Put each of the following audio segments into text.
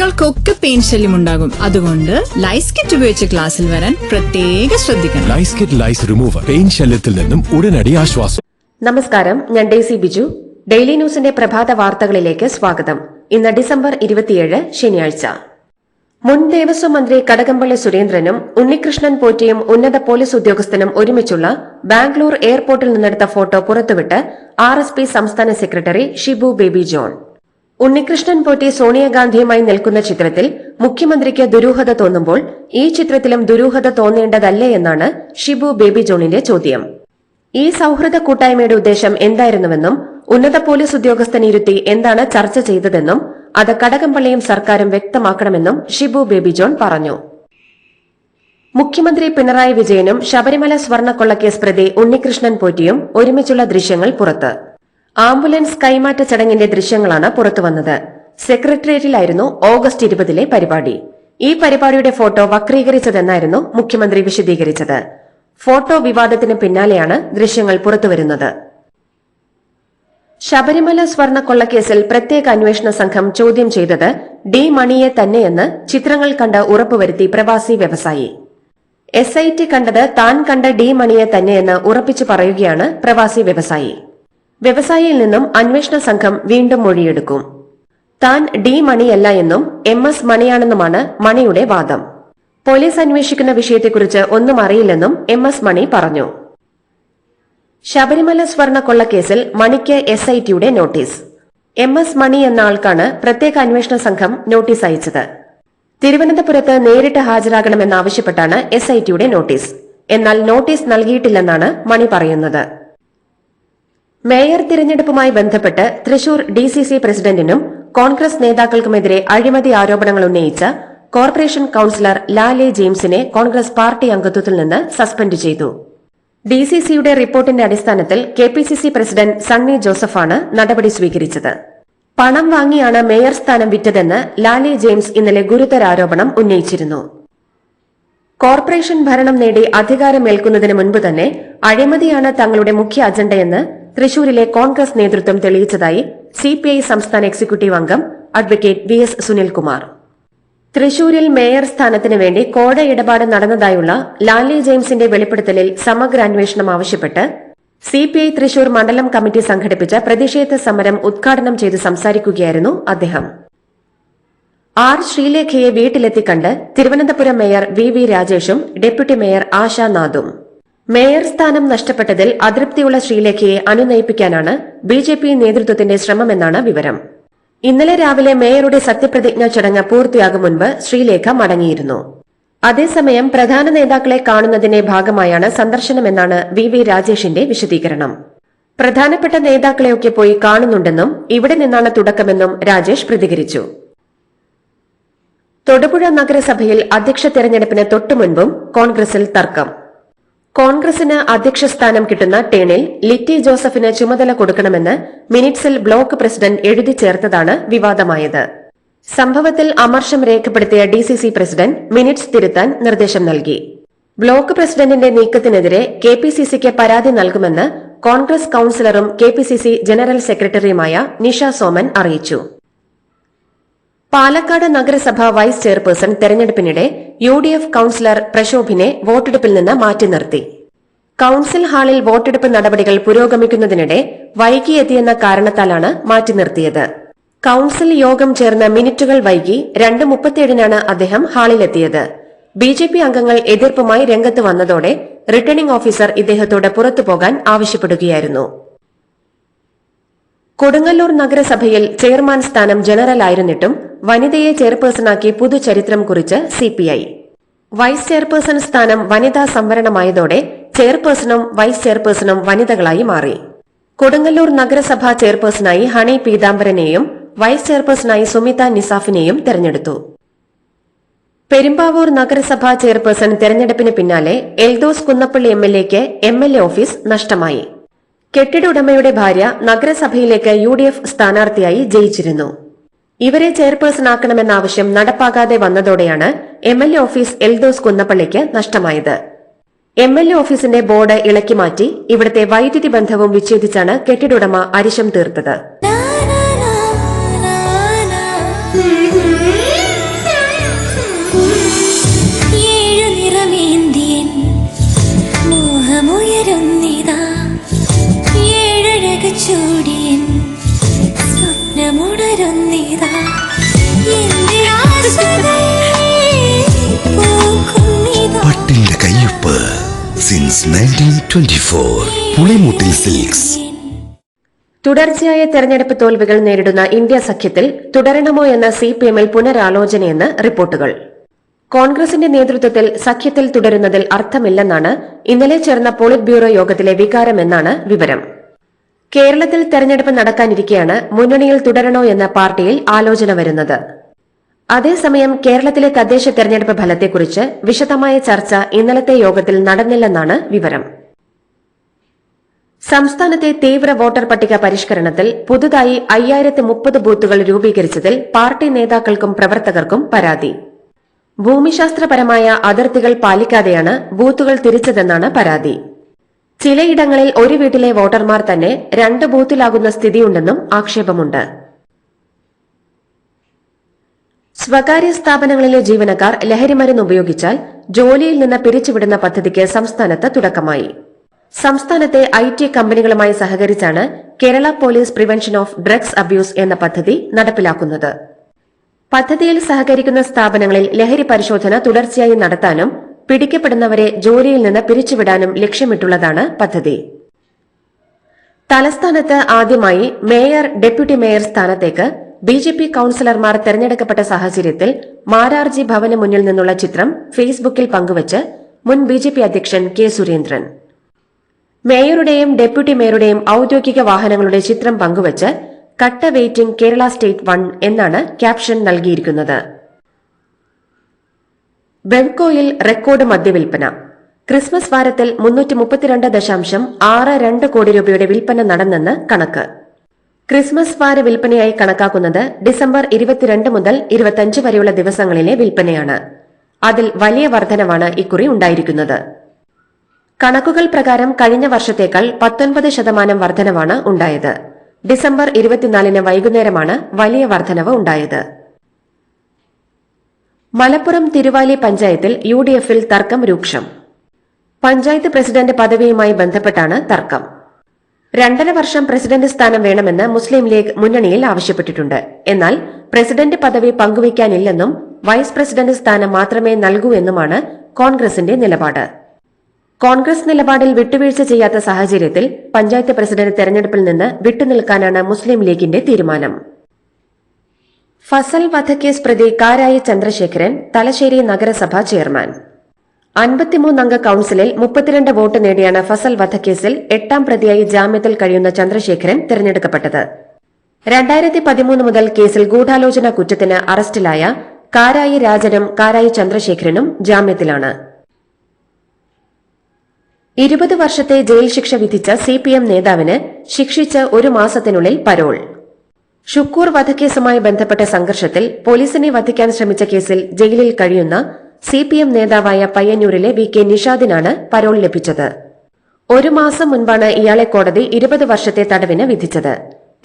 കുട്ടികൾക്കൊക്കെ പെയിൻ ശല്യം ഉണ്ടാകും. അതുകൊണ്ട് ലൈസ് കിറ്റ് ഉപയോഗിച്ച് ക്ലാസ്സിൽ വരാൻ പ്രത്യേക ശ്രദ്ധിക്കണം. Lice kit lice remover pain ശല്യത്തിൽ നിന്നും ഉടനടി ആശ്വാസം. നമസ്കാരം ഞാൻ ഡേസി ബിജു. ഡെയിലി ന്യൂസിന്റെ പ്രഭാത വാർത്തകളിലേക്ക് സ്വാഗതം. ഇന്ന് ഡിസംബർ ഇരുപത്തിയേഴ് ശനിയാഴ്ച. മുൻ ദേവസ്വം മന്ത്രി കടകംപള്ളി സുരേന്ദ്രനും ഉണ്ണികൃഷ്ണൻ പോറ്റിയും ഉന്നത പോലീസ് ഉദ്യോഗസ്ഥനും ഒരുമിച്ചുള്ള ബാംഗ്ലൂർ എയർപോർട്ടിൽ നിന്നെടുത്ത ഫോട്ടോ പുറത്തുവിട്ട് ആർ എസ് പി സംസ്ഥാന സെക്രട്ടറി ഷിബു ബേബി ജോൺ. ഉണ്ണികൃഷ്ണൻ പോറ്റി സോണിയാഗാന്ധിയുമായി നിൽക്കുന്ന ചിത്രത്തിൽ മുഖ്യമന്ത്രിക്ക് ദുരൂഹത തോന്നുമ്പോൾ ഈ ചിത്രത്തിലും ദുരൂഹത തോന്നേണ്ടതല്ലേ എന്നാണ് ഷിബു ബേബി ജോണിന്റെ ചോദ്യം. ഈ സൗഹൃദ കൂട്ടായ്മയുടെ ഉദ്ദേശം എന്തായിരുന്നുവെന്നും ഉന്നത പോലീസ് ഉദ്യോഗസ്ഥൻ ഇരുത്തി എന്താണ് ചർച്ച ചെയ്തതെന്നും അത് കടകംപള്ളിയും സർക്കാരും വ്യക്തമാക്കണമെന്നും ഷിബു ബേബി ജോൺ പറഞ്ഞു. മുഖ്യമന്ത്രി പിണറായി വിജയനും ശബരിമല സ്വർണക്കൊള്ളക്കേസ് പ്രതി ഉണ്ണികൃഷ്ണൻ പോറ്റിയും ഒരുമിച്ചുള്ള ദൃശ്യങ്ങൾ പുറത്ത്. ആംബുലൻസ് കൈമാറ്റ ചടങ്ങിന്റെ ദൃശ്യങ്ങളാണ് പുറത്തുവന്നത് സെക്രട്ടേറിയറ്റിലായിരുന്നു ഓഗസ്റ്റ് ഇരുപതിലെ പരിപാടി. ഈ പരിപാടിയുടെ ഫോട്ടോ വക്രീകരിച്ചതെന്നായിരുന്നു മുഖ്യമന്ത്രി വിശദീകരിച്ചത്. ഫോട്ടോ വിവാദത്തിന് പിന്നാലെയാണ് ദൃശ്യങ്ങൾ പുറത്തുവരുന്നത് ശബരിമല സ്വർണക്കൊള്ളക്കേസിൽ പ്രത്യേക അന്വേഷണ സംഘം ചോദ്യം ചെയ്തത് ഡി മണിയെ തന്നെയെന്ന് ചിത്രങ്ങൾ കണ്ട് ഉറപ്പുവരുത്തി പ്രവാസി വ്യവസായി. എസ് ഐ ടി കണ്ടത് താൻ കണ്ട ഡി മണിയെ തന്നെയെന്ന് ഉറപ്പിച്ചു പറയുകയാണ് പ്രവാസി വ്യവസായി. വ്യവസായിയിൽ നിന്നും അന്വേഷണ സംഘം വീണ്ടും മൊഴിയെടുക്കും. താൻ ഡി മണിയല്ല എന്നും എം എസ് മണിയാണെന്നുമാണ് മണിയുടെ വാദം. പോലീസ് അന്വേഷിക്കുന്ന വിഷയത്തെക്കുറിച്ച് ഒന്നും അറിയില്ലെന്നും എം എസ് മണി പറഞ്ഞു. ശബരിമല സ്വർണ കൊള്ളക്കേസിൽ മണിക്ക് എസ് ഐ ടിയുടെ നോട്ടീസ്. എം എസ് മണി എന്ന ആൾക്കാണ് പ്രത്യേക അന്വേഷണ സംഘം നോട്ടീസ് അയച്ചത്. തിരുവനന്തപുരത്ത് നേരിട്ട് ഹാജരാകണമെന്നാവശ്യപ്പെട്ടാണ് എസ് ഐ ടിയുടെ നോട്ടീസ്. എന്നാൽ നോട്ടീസ് നൽകിയിട്ടില്ലെന്നാണ് മണി പറയുന്നത്. മേയർ തിരഞ്ഞെടുപ്പുമായി ബന്ധപ്പെട്ട് തൃശൂർ ഡി സി സി പ്രസിഡന്റിനും കോൺഗ്രസ് നേതാക്കൾക്കുമെതിരെ അഴിമതി ആരോപണങ്ങൾ ഉന്നയിച്ച് കോർപ്പറേഷൻ കൌൺസിലർ ലാലെ ജെയിംസിനെ കോൺഗ്രസ് പാർട്ടി അംഗത്വത്തിൽ നിന്ന് സസ്പെൻഡ് ചെയ്തു. ഡി സി സിയുടെ റിപ്പോർട്ടിന്റെ അടിസ്ഥാനത്തിൽ K P C C president Sunny ജോസഫാണ് നടപടി സ്വീകരിച്ചത്. പണം വാങ്ങിയാണ് മേയർ സ്ഥാനം വിറ്റതെന്ന് ലാലെ ജെയിംസ് ഇന്നലെ ഗുരുതര ആരോപണം ഉന്നയിച്ചിരുന്നു. കോർപ്പറേഷൻ ഭരണം നേടി അധികാരമേൽക്കുന്നതിന് മുൻപ് തന്നെ അഴിമതിയാണ് തങ്ങളുടെ മുഖ്യ അജണ്ടയെന്ന് തൃശൂരിലെ കോൺഗ്രസ് നേതൃത്വം തെളിയിച്ചതായി സിപിഐ സംസ്ഥാന എക്സിക്യൂട്ടീവ് അംഗം അഡ്വക്കേറ്റ് വി എസ് സുനിൽകുമാർ. തൃശൂരിൽ മേയർ സ്ഥാനത്തിന് വേണ്ടി കോട ഇടപാട് നടന്നതായുള്ള ലാലി ജെയിംസിന്റെ വെളിപ്പെടുത്തലിൽ സമഗ്ര അന്വേഷണം ആവശ്യപ്പെട്ട് സിപിഐ തൃശൂർ മണ്ഡലം കമ്മിറ്റി സംഘടിപ്പിച്ച പ്രതിഷേധ സമരം ഉദ്ഘാടനം ചെയ്ത് സംസാരിക്കുകയായിരുന്നു അദ്ദേഹം. ആർ ശ്രീലേഖയെ വീട്ടിലെത്തിക്കണ്ട് തിരുവനന്തപുരം മേയർ വി വി രാജേഷും ഡെപ്യൂട്ടി മേയർ ആശാ നാഥും. മേയർ സ്ഥാനം നഷ്ടപ്പെട്ടതിൽ അതൃപ്തിയുള്ള ശ്രീലേഖയെ അനുനയിപ്പിക്കാനാണ് ബി ജെ പി നേതൃത്വത്തിന്റെ ശ്രമമെന്നാണ് വിവരം. ഇന്നലെ രാവിലെ മേയറുടെ സത്യപ്രതിജ്ഞാ ചടങ്ങ് പൂർത്തിയാകും മുൻപ് ശ്രീലേഖ മടങ്ങിയിരുന്നു. അതേസമയം പ്രധാന നേതാക്കളെ കാണുന്നതിന്റെ ഭാഗമായാണ് സന്ദർശനമെന്നാണ് വി വി രാജേഷിന്റെ വിശദീകരണം. പ്രധാനപ്പെട്ട നേതാക്കളെയൊക്കെ പോയി കാണുന്നുണ്ടെന്നും ഇവിടെ നിന്നാണ് തുടക്കമെന്നും രാജേഷ് പ്രതികരിച്ചു. തൊടുപുഴ നഗരസഭയിൽ അധ്യക്ഷ തെരഞ്ഞെടുപ്പിന് തൊട്ടുമുൻപും കോൺഗ്രസിൽ തർക്കം. കോൺഗ്രസിന് അധ്യക്ഷ സ്ഥാനം കിട്ടുന്ന ടേണിൽ ലിറ്റി ജോസഫിന് ചുമതല കൊടുക്കണമെന്ന് മിനിറ്റ്സിൽ ബ്ലോക്ക് പ്രസിഡന്റ് എഴുതി ചേർത്തതാണ് വിവാദമായത്. സംഭവത്തിൽ അമർഷം രേഖപ്പെടുത്തിയ ഡിസിസി പ്രസിഡന്റ് മിനിറ്റ്സ് തിരുത്താൻ നിർദ്ദേശം നൽകി. ബ്ലോക്ക് പ്രസിഡന്റിന്റെ നീക്കത്തിനെതിരെ കെ പി സി സിക്ക് പരാതി നൽകുമെന്ന് Congress കൌൺസിലറും K P C C general സെക്രട്ടറിയുമായ നിഷ സോമൻ അറിയിച്ചു. പാലക്കാട് നഗരസഭ വൈസ് ചെയർപേഴ്സൺ തെരഞ്ഞെടുപ്പിനിടെ യു ഡി എഫ് കൌൺസിലർ പ്രശോഭിനെ വോട്ടെടുപ്പിൽ നിന്ന് മാറ്റി നിർത്തി. കൌൺസിൽ ഹാളിൽ വോട്ടെടുപ്പ് നടപടികൾ പുരോഗമിക്കുന്നതിനിടെ വൈകിയെത്തിയെന്ന കാരണത്താലാണ് മാറ്റി നിർത്തിയത്. കൌൺസിൽ യോഗം ചേർന്ന മിനിറ്റുകൾ വൈകി രണ്ട് മുപ്പത്തിയേഴിനാണ് അദ്ദേഹം ഹാളിലെത്തിയത്. ബി ജെ പി അംഗങ്ങൾ എതിർപ്പുമായി രംഗത്ത് വന്നതോടെ റിട്ടേണിംഗ് ഓഫീസർ ഇദ്ദേഹത്തോട് പുറത്തുപോകാൻ ആവശ്യപ്പെടുകയായിരുന്നു. കൊടുങ്ങല്ലൂർ നഗരസഭയിൽ ചെയർമാൻ സ്ഥാനം ജനറൽ ആയിരുന്നിട്ടും വനിതയെ ചെയർപേഴ്സണാക്കി പുതുചരിത്രം കുറിച്ച് സിപിഐ വൈസ് ചെയർപേഴ്സൺ സ്ഥാനം വനിതാ സംവരണമായതോടെ ചെയർപേഴ്സണും വൈസ് ചെയർപേഴ്സണും വനിതകളായി മാറി. കൊടുങ്ങല്ലൂർ നഗരസഭാ ചെയർപേഴ്സണായി ഹണി പീതാംബരനെയും വൈസ് ചെയർപേഴ്സണായി സുമിത നിസാഫിനെയും തെരഞ്ഞെടുത്തു. പെരുമ്പാവൂർ നഗരസഭാ ചെയർപേഴ്സൺ തെരഞ്ഞെടുപ്പിന് പിന്നാലെ എൽദോസ് കുന്നപ്പള്ളി എം എൽ എക്ക് എം എൽ എ ഓഫീസ് നഷ്ടമായി. കെട്ടിട ഉടമയുടെ ഭാര്യ നഗരസഭയിലേക്ക് യു ഡി എഫ് സ്ഥാനാർത്ഥിയായി ജയിച്ചിരുന്നു. ഇവരെ ചെയർപേഴ്സൺ ആക്കണമെന്ന ആവശ്യം നടപ്പാകാതെ വന്നതോടെയാണ് M L A office Eldhose കുന്നപ്പള്ളിക്ക് നഷ്ടമായത്. എം എൽ എ ഓഫീസിന്റെ ബോർഡ് ഇളക്കി മാറ്റി ഇവിടുത്തെ വൈദ്യുതി ബന്ധവും വിച്ഛേദിച്ചാണ് കെട്ടിടുടമ അരിശം തീർത്തത്. ഏഴു സിൽക്സ് തുടർച്ചയായ തെരഞ്ഞെടുപ്പ് തോൽവികൾ നേരിടുന്ന ഇന്ത്യ സഖ്യത്തിൽ തുടരണമോ എന്ന സി പി എമ്മിൽ പുനരാലോചനയെന്ന് റിപ്പോർട്ടുകൾ. കോൺഗ്രസിന്റെ നേതൃത്വത്തിൽ സഖ്യത്തിൽ തുടരുന്നതിൽ അർത്ഥമില്ലെന്നാണ് ഇന്നലെ ചേർന്ന പോളിറ്റ് ബ്യൂറോ യോഗത്തിലെ വികാരമെന്നാണ് വിവരം. കേരളത്തിൽ തെരഞ്ഞെടുപ്പ് നടക്കാനിരിക്കെയാണ് മുന്നണിയിൽ തുടരണോ എന്ന പാർട്ടിയിൽ ആലോചന വരുന്നത്. അതേസമയം കേരളത്തിലെ തദ്ദേശ തെരഞ്ഞെടുപ്പ് ഫലത്തെക്കുറിച്ച് വിശദമായ ചർച്ച ഇന്നലത്തെ യോഗത്തിൽ നടന്നില്ലെന്നാണ് വിവരം. സംസ്ഥാനത്തെ തീവ്ര വോട്ടർ പട്ടിക പരിഷ്കരണത്തിൽ പുതുതായി അയ്യായിരത്തി മുപ്പത് ബൂത്തുകൾ രൂപീകരിച്ചതിൽ പാർട്ടി നേതാക്കൾക്കും പ്രവർത്തകർക്കും പരാതി. ഭൂമിശാസ്ത്രപരമായ അതിർത്തികൾ പാലിക്കാതെയാണ് ബൂത്തുകൾ തിരിച്ചതെന്നാണ് പരാതി. ചിലയിടങ്ങളിൽ ഒരു വീട്ടിലെ വോട്ടർമാർ തന്നെ രണ്ട് ബൂത്തിലാകുന്ന സ്ഥിതിയുണ്ടെന്നും ആക്ഷേപമുണ്ട്. സ്വകാര്യ സ്ഥാപനങ്ങളിലെ ജീവനക്കാർ ലഹരിമരുന്ന് ഉപയോഗിച്ചാൽ ജോലിയിൽ നിന്ന് പിരിച്ചുവിടുന്ന പദ്ധതിക്ക് സംസ്ഥാനത്ത് തുടക്കമായി. സംസ്ഥാനത്തെ ഐ ടി കമ്പനികളുമായി സഹകരിച്ചാണ് Kerala police prevention of drugs abuse എന്ന പദ്ധതി നടപ്പിലാക്കുന്നത്. പദ്ധതിയിൽ സഹകരിക്കുന്ന സ്ഥാപനങ്ങളിൽ ലഹരി പരിശോധന തുടർച്ചയായി നടത്താനും പിടിക്കപ്പെടുന്നവരെ ജോലിയിൽ നിന്ന് പിരിച്ചുവിടാനും ലക്ഷ്യമിട്ടുള്ളതാണ് പദ്ധതി. തലസ്ഥാനത്ത് ആദ്യമായി മേയർ ഡെപ്യൂട്ടി മേയർ സ്ഥാനത്തേക്ക് ബി ജെ പി കൌൺസിലർമാർ തെരഞ്ഞെടുക്കപ്പെട്ട സാഹചര്യത്തിൽ മാരാർജി ഭവന് മുന്നിൽ നിന്നുള്ള ചിത്രം ഫേസ്ബുക്കിൽ പങ്കുവച്ച് മുൻ ബി ജെ പി അധ്യക്ഷൻ കെ സുരേന്ദ്രൻ. മേയറുടെയും ഡെപ്യൂട്ടി മേയറുടെയും ഔദ്യോഗിക വാഹനങ്ങളുടെ ചിത്രം പങ്കുവച്ച് കട്ട വെയിറ്റിംഗ് കേരള സ്റ്റേറ്റ് വൺ എന്നാണ് ക്യാപ്ഷൻ നൽകിയിരിക്കുന്നത്. ബെവ്കോയിൽ റെക്കോർഡ് മദ്യവിൽപ്പന. ക്രിസ്മസ് വാരത്തിൽ മുന്നൂറ്റി മുപ്പത്തിരണ്ട് ദശാംശം ആറ് രണ്ട് കോടി രൂപയുടെ വിൽപ്പന നടന്നെന്ന് കണക്ക്. ക്രിസ്മസ് വാര വിൽപ്പനയായി കണക്കാക്കുന്നത് ഡിസംബർ ഇരുപത്തിരണ്ട് മുതൽ ഇരുപത്തിയഞ്ച് വരെയുള്ള ദിവസങ്ങളിലെ വിൽപ്പനയാണ്. അതിൽ വലിയ വർധനവാണ് ഇക്കുറി ഉണ്ടായിരിക്കുന്നത്. കണക്കുകൾ പ്രകാരം കഴിഞ്ഞ വർഷത്തേക്കാൾ പത്തൊൻപത് ശതമാനം വർധനവാണ് ഉണ്ടായത്. ഡിസംബർ ഇരുപത്തിനാലിന് വൈകുന്നേരമാണ് വലിയ വർധനവ് ഉണ്ടായത്. മലപ്പുറം തിരുവാലി പഞ്ചായത്തിൽ യു ഡി എഫിൽ തർക്കം രൂക്ഷം. പഞ്ചായത്ത് പ്രസിഡന്റ് പദവിയുമായി ബന്ധപ്പെട്ടാണ് തർക്കം. രണ്ടര വർഷം പ്രസിഡന്റ് സ്ഥാനം വേണമെന്ന് മുസ്ലിം ലീഗ് മുന്നണിയിൽ ആവശ്യപ്പെട്ടിട്ടുണ്ട്. എന്നാൽ പ്രസിഡന്റ് പദവി പങ്കുവയ്ക്കാനില്ലെന്നും വൈസ് പ്രസിഡന്റ് സ്ഥാനം മാത്രമേ നൽകൂ എന്നുമാണ് കോൺഗ്രസിന്റെ നിലപാട്. കോൺഗ്രസ് നിലപാടിൽ വിട്ടുവീഴ്ച ചെയ്യാത്ത സാഹചര്യത്തിൽ പഞ്ചായത്ത് പ്രസിഡന്റ് തെരഞ്ഞെടുപ്പിൽ നിന്ന് വിട്ടുനിൽക്കാനാണ് മുസ്ലിം ലീഗിന്റെ തീരുമാനം. ഫസൽ വധക്കേസ് പ്രതി കാരായി ചന്ദ്രശേഖരൻ തലശ്ശേരി നഗരസഭ ചെയർമാൻ. അൻപത്തിമൂന്നംഗ കൌൺസിലിൽ മുപ്പത്തിരണ്ട് വോട്ട് നേടിയാണ് ഫസൽ വധക്കേസിൽ എട്ടാം പ്രതിയായി ജാമ്യത്തിൽ കഴിയുന്ന ചന്ദ്രശേഖരൻ തെരഞ്ഞെടുക്കപ്പെട്ടത്. രണ്ടായിരത്തി പതിമൂന്ന് മുതൽ കേസിൽ ഗൂഢാലോചന കുറ്റത്തിന് അറസ്റ്റിലായ കാരായി രാജനും കാരായി ചന്ദ്രശേഖരനും ജാമ്യത്തിലാണ്. ഇരുപത് വർഷത്തെ ജയിൽ ശിക്ഷ വിധിച്ച സി പി എം നേതാവിന് ശിക്ഷിച്ച് ഒരു മാസത്തിനുള്ളിൽ പരോൾ. ഷുക്കൂർ വധക്കേസുമായി ബന്ധപ്പെട്ട സംഘർഷത്തിൽ പോലീസിനെ വധിക്കാൻ ശ്രമിച്ച കേസിൽ ജയിലിൽ കഴിയുന്ന സി പി എം നേതാവായ പയ്യന്നൂരിലെ വി കെ നിഷാദിനാണ് പരോൾ ലഭിച്ചത്. ഒരു മാസം മുൻപാണ് ഇയാളെ കോടതി ഇരുപത് വർഷത്തെ തടവിന് വിധിച്ചത്.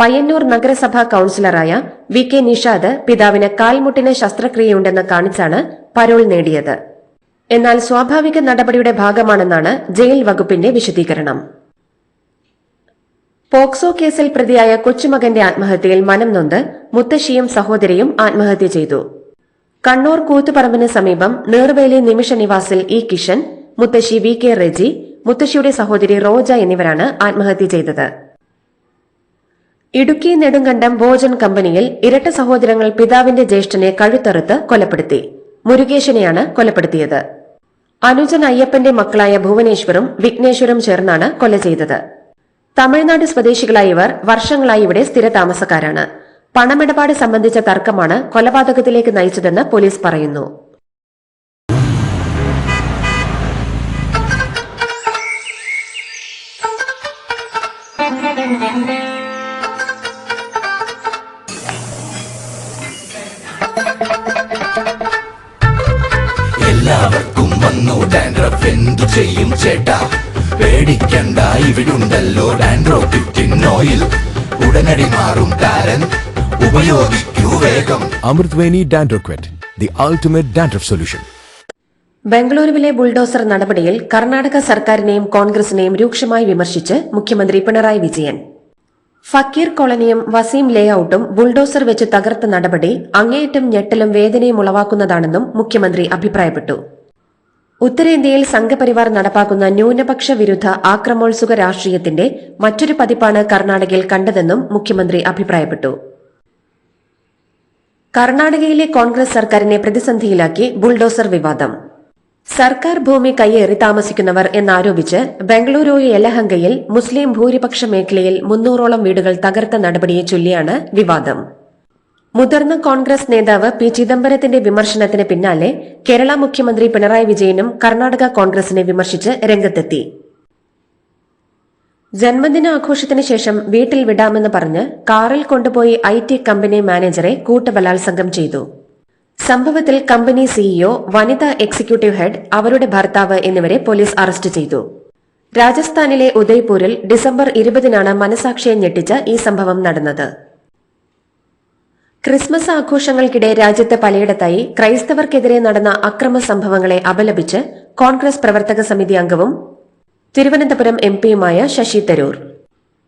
പയ്യന്നൂർ നഗരസഭാ കൌൺസിലറായ വി കെ നിഷാദ് പിതാവിന് കാൽമുട്ടിന് ശസ്ത്രക്രിയയുണ്ടെന്ന് കാണിച്ചാണ് പരോൾ നേടിയത്. എന്നാൽ സ്വാഭാവിക നടപടിയുടെ ഭാഗമാണെന്നാണ് ജയിൽ വകുപ്പിന്റെ വിശദീകരണം. പോക്സോ കേസിൽ പ്രതിയായ കൊച്ചുമകന്റെ ആത്മഹത്യയിൽ മനം നൊന്ത് മുത്തശ്ശിയും സഹോദരിയും ആത്മഹത്യ ചെയ്തു. കണ്ണൂർ കൂത്തുപറമ്പിന് സമീപം നേർവേലി നിമിഷ നിവാസിൽ ഇ കിഷൻ മുത്തശ്ശി വി കെ റെജി മുത്തശ്ശിയുടെ സഹോദരി റോജ എന്നിവരാണ് ആത്മഹത്യ ചെയ്തത്. ഇടുക്കി നെടുങ്കണ്ടം ഭോജൻ കമ്പനിയിൽ ഇരട്ട സഹോദരങ്ങൾ പിതാവിന്റെ ജ്യേഷ്ഠനെ കഴുത്തറുത്ത് കൊലപ്പെടുത്തി. മുരുകേശനെയാണ് കൊലപ്പെടുത്തിയത്. അനുജൻ അയ്യപ്പന്റെ മക്കളായ ഭുവനേശ്വറും വിഘ്നേശ്വരും ചേർന്നാണ് കൊല ചെയ്തത്. തമിഴ്നാട് സ്വദേശികളായ ഇവർ വർഷങ്ങളായി ഇവിടെ സ്ഥിരതാമസക്കാരാണ്. പണമിടപാട് സംബന്ധിച്ച തർക്കമാണ് കൊലപാതകത്തിലേക്ക് നയിച്ചതെന്ന് പോലീസ് പറയുന്നു. എല്ലാവർക്കും വന്നു ഡാൻഡ്രഫ് എന്തു ചെയ്യും ചേട്ടാ? പേടിക്കണ്ട ഇവിടുണ്ടല്ലോ ഡാൻഡ്രോപ്പിറ്റിൻ ഓയിൽ ഉടനടി മാറും താരൻ ഉപയോഗിക്കൂ വേഗം Amritveni Dandroquit the ultimate dandruff solution ബംഗളൂരുവിലെ ബുൾഡോസർ നടപടിയിൽ കർണാടക സർക്കാരിനെയും കോൺഗ്രസിനെയും രൂക്ഷമായി വിമർശിച്ച് മുഖ്യമന്ത്രി പിണറായി വിജയൻ. ഫക്കീർ കോളനിയും വസീം ലേഔട്ടും ബുൾഡോസർ വെച്ച് തകർത്ത നടപടി അങ്ങേയറ്റം ഞെട്ടലും വേദനയും ഉളവാക്കുന്നതാണെന്നും മുഖ്യമന്ത്രി അഭിപ്രായപ്പെട്ടു. ഉത്തരേന്ത്യയിൽ സംഘപരിവാർ നടപ്പാക്കുന്ന ന്യൂനപക്ഷ വിരുദ്ധ ആക്രമോത്സുക രാഷ്ട്രീയത്തിന്റെ മറ്റൊരു പതിപ്പാണ് കർണാടകയിൽ കണ്ടതെന്നും മുഖ്യമന്ത്രി അഭിപ്രായപ്പെട്ടു. കർണാടകയിലെ കോൺഗ്രസ് സർക്കാരിനെ പ്രതിസന്ധിയിലാക്കി ബുൾഡോസർ വിവാദം. സർക്കാർ ഭൂമി കയ്യേറി താമസിക്കുന്നവർ എന്നാരോപിച്ച് ബംഗളൂരു യലഹങ്കയിൽ മുസ്ലിം ഭൂരിപക്ഷ മേഖലയിൽ മുന്നൂറോളം വീടുകൾ തകർത്ത നടപടിയെ ചൊല്ലിയാണ് വിവാദം. മുതിർന്ന കോൺഗ്രസ് നേതാവ് പി ചിദംബരത്തിന്റെ വിമർശനത്തിന് പിന്നാലെ കേരള മുഖ്യമന്ത്രി പിണറായി വിജയനും കർണാടക കോൺഗ്രസിനെ വിമർശിച്ച് രംഗത്തെത്തി. ജന്മദിന ആഘോഷത്തിന് ശേഷം വീട്ടിൽ വിടാമെന്ന് പറഞ്ഞ് കാറിൽ കൊണ്ടുപോയി ഐ ടി കമ്പനി മാനേജറെ കൂട്ടബലാത്സംഗം ചെയ്തു. സംഭവത്തിൽ കമ്പനി സിഇഒ വനിതാ എക്സിക്യൂട്ടീവ് ഹെഡ് അവരുടെ ഭർത്താവ് എന്നിവരെ പോലീസ് അറസ്റ്റ് ചെയ്തു. രാജസ്ഥാനിലെ ഉദയ്പൂരിൽ ഡിസംബർ ഇരുപതിനാണ് മനസാക്ഷിയെ ഞെട്ടിച്ച ഈ സംഭവം നടന്നത്. ക്രിസ്മസ് ആഘോഷങ്ങൾക്കിടെ രാജ്യത്ത് പലയിടത്തായി ക്രൈസ്തവർക്കെതിരെ നടന്ന അക്രമ സംഭവങ്ങളെ അപലപിച്ച് കോൺഗ്രസ് പ്രവർത്തക സമിതി അംഗവും തിരുവനന്തപുരം എം പിയുമായ ശശി തരൂർ.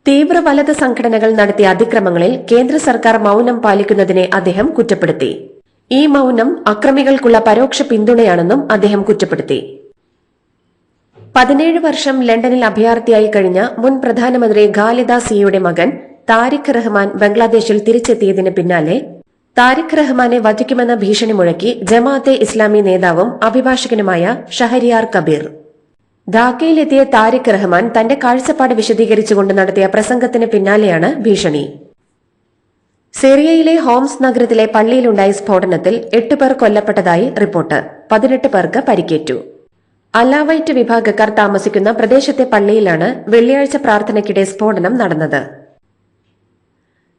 തീവ്ര വലത് സംഘടനകൾ നടത്തിയ അതിക്രമങ്ങളിൽ കേന്ദ്ര സർക്കാർ മൌനം പാലിക്കുന്നതിനെ അദ്ദേഹം കുറ്റപ്പെടുത്തി. ഈ മൌനം അക്രമികൾക്കുള്ള പരോക്ഷ പിന്തുണയാണെന്നും അദ്ദേഹം കുറ്റപ്പെടുത്തി. പതിനേഴ് വർഷം ലണ്ടനിൽ അഭയാർത്ഥിയായി കഴിഞ്ഞ മുൻ പ്രധാനമന്ത്രി ഖാലിദ സിയുടെ മകൻ താരിഖ് റഹ്മാൻ ബംഗ്ലാദേശിൽ തിരിച്ചെത്തിയതിന് പിന്നാലെ താരിഖ് റഹ്മാനെ വധിക്കുമെന്ന ഭീഷണി മുഴക്കി ജമാഅത്തെ ഇസ്ലാമി നേതാവും അഭിഭാഷകനുമായ ഷഹരിയാർ കബീർ. ധാക്കയിലെത്തിയ താരിഖ് റഹ്മാൻ തന്റെ കാഴ്ചപ്പാട് വിശദീകരിച്ചുകൊണ്ട് നടത്തിയ പ്രസംഗത്തിന് പിന്നാലെയാണ് ഭീഷണി. സിറിയയിലെ ഹോംസ് നഗരത്തിലെ പള്ളിയിലുണ്ടായ സ്ഫോടനത്തിൽ എട്ട് പേർ കൊല്ലപ്പെട്ടതായി റിപ്പോർട്ട്. പതിനെട്ട് പേർക്ക് പരിക്കേറ്റു. അലാവൈറ്റ് വിഭാഗക്കാർ താമസിക്കുന്ന പ്രദേശത്തെ പള്ളിയിലാണ് വെള്ളിയാഴ്ച പ്രാർത്ഥനയ്ക്കിടെ സ്ഫോടനം നടന്നത്.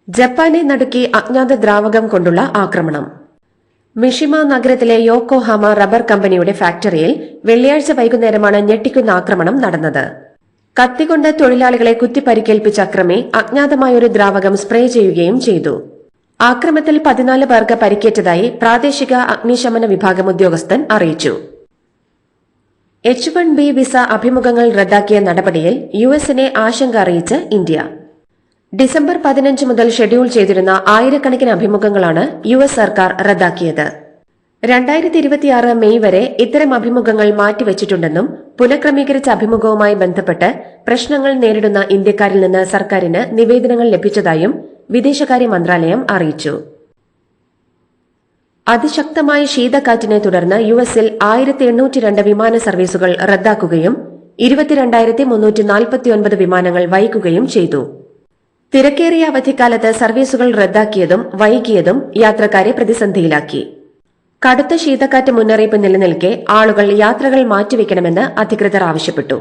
ജപ്പാനെ നടുക്കി അജ്ഞാത ദ്രാവകം കൊണ്ടുള്ള ആക്രമണം. മിഷിമ നഗരത്തിലെ യോക്കോഹാമ റബ്ബർ കമ്പനിയുടെ ഫാക്ടറിയിൽ വെള്ളിയാഴ്ച വൈകുന്നേരമാണ് ഞെട്ടിക്കുന്ന ആക്രമണം നടന്നത്. കത്തികൊണ്ട് തൊഴിലാളികളെ കുത്തിപ്പരിക്കേൽപ്പിച്ച അക്രമി അജ്ഞാതമായൊരു ദ്രാവകം സ്പ്രേ ചെയ്യുകയും ചെയ്തു. ആക്രമത്തിൽ പതിനാല് പേർക്ക് പരിക്കേറ്റതായി പ്രാദേശിക അഗ്നിശമന വിഭാഗം ഉദ്യോഗസ്ഥൻ അറിയിച്ചു. എച്ച് വൺ ബി വിസ അഭിമുഖങ്ങൾ റദ്ദാക്കിയ നടപടിയിൽ യുഎസിനെ ആശങ്ക അറിയിച്ച് ഇന്ത്യ. ഡിസംബർ പതിനഞ്ച് മുതൽ ഷെഡ്യൂൾ ചെയ്തിരുന്ന ആയിരക്കണക്കിന് അഭിമുഖങ്ങളാണ് യു എസ് സർക്കാർ റദ്ദാക്കിയത്. രണ്ടായിരത്തി ഇരുപത്തിയാറ് മെയ് വരെ ഇത്തരം അഭിമുഖങ്ങൾ മാറ്റിവച്ചിട്ടുണ്ടെന്നും പുനഃക്രമീകരിച്ച അഭിമുഖവുമായി ബന്ധപ്പെട്ട് പ്രശ്നങ്ങൾ നേരിടുന്ന ഇന്ത്യക്കാരിൽ നിന്ന് സർക്കാരിന് നിവേദനങ്ങൾ ലഭിച്ചതായും വിദേശകാര്യ മന്ത്രാലയം അറിയിച്ചു. അതിശക്തമായ ശീതക്കാറ്റിനെ തുടർന്ന് യു എസിൽ ആയിരത്തി എണ്ണൂറ്റി രണ്ട് വിമാന സർവീസുകൾ റദ്ദാക്കുകയും ഇരുപത്തിരണ്ടായിരത്തി മുന്നൂറ്റി നാൽപ്പത്തിയൊൻപത് വിമാനങ്ങൾ വൈകുകയും ചെയ്തു. തിരക്കേറിയ അവധിക്കാലത്ത് സർവീസുകൾ റദ്ദാക്കിയതും വൈകിയതും യാത്രക്കാരെ പ്രതിസന്ധിയിലാക്കി. കടുത്ത ശീതക്കാറ്റ് മുന്നറിയിപ്പ് നിലനിൽക്കെ ആളുകൾ യാത്രകൾ മാറ്റിവെക്കണമെന്ന് അധികൃതർ ആവശ്യപ്പെട്ടു.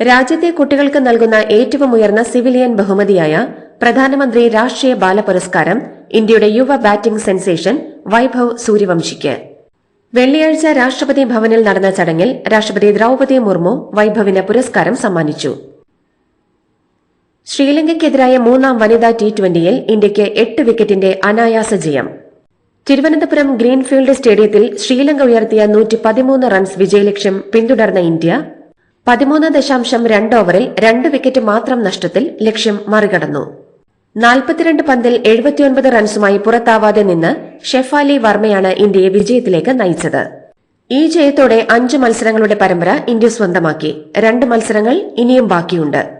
രാജ്യത്തെ കുട്ടികൾക്ക് നൽകുന്ന ഏറ്റവും ഉയർന്ന സിവിലിയൻ ബഹുമതിയായ പ്രധാനമന്ത്രി രാഷ്ട്രീയ ബാല പുരസ്കാരം ഇന്ത്യയുടെ യുവ ബാറ്റിംഗ് സെൻസേഷൻ വൈഭവ് സൂര്യവംശിക്ക്. വെള്ളിയാഴ്ച രാഷ്ട്രപതി ഭവനിൽ നടന്ന ചടങ്ങിൽ രാഷ്ട്രപതി ദ്രൌപതി മുർമു വൈഭവിന് പുരസ്കാരം സമ്മാനിച്ചു. ശ്രീലങ്കയ്ക്കെതിരായ മൂന്നാം വനിതാ ടി ട്വന്റിയിൽ ഇന്ത്യയ്ക്ക് എട്ട് വിക്കറ്റിന്റെ അനായാസ ജയം. തിരുവനന്തപുരം ഗ്രീൻഫീൽഡ് സ്റ്റേഡിയത്തിൽ ശ്രീലങ്ക ഉയർത്തിയ നൂറ്റി പതിമൂന്ന് റൺസ് വിജയലക്ഷ്യം പിന്തുടർന്ന ഇന്ത്യ. പതിമൂന്ന് ദശാംശം രണ്ട് ഓവറിൽ രണ്ട് വിക്കറ്റ് മാത്രം നഷ്ടത്തിൽ ലക്ഷ്യം മറികടന്നു. നാൽപ്പത്തിരണ്ട് പന്തിൽ എഴുപത്തിയൊൻപത് റൺസുമായി പുറത്താവാതെ നിന്ന് ഷെഫാലി വർമ്മയാണ് ഇന്ത്യയെ വിജയത്തിലേക്ക് നയിച്ചത്. ഈ ജയത്തോടെ അഞ്ച് മത്സരങ്ങളുടെ പരമ്പര ഇന്ത്യ സ്വന്തമാക്കി. രണ്ട് മത്സരങ്ങൾ ഇനിയും ബാക്കിയുണ്ട്.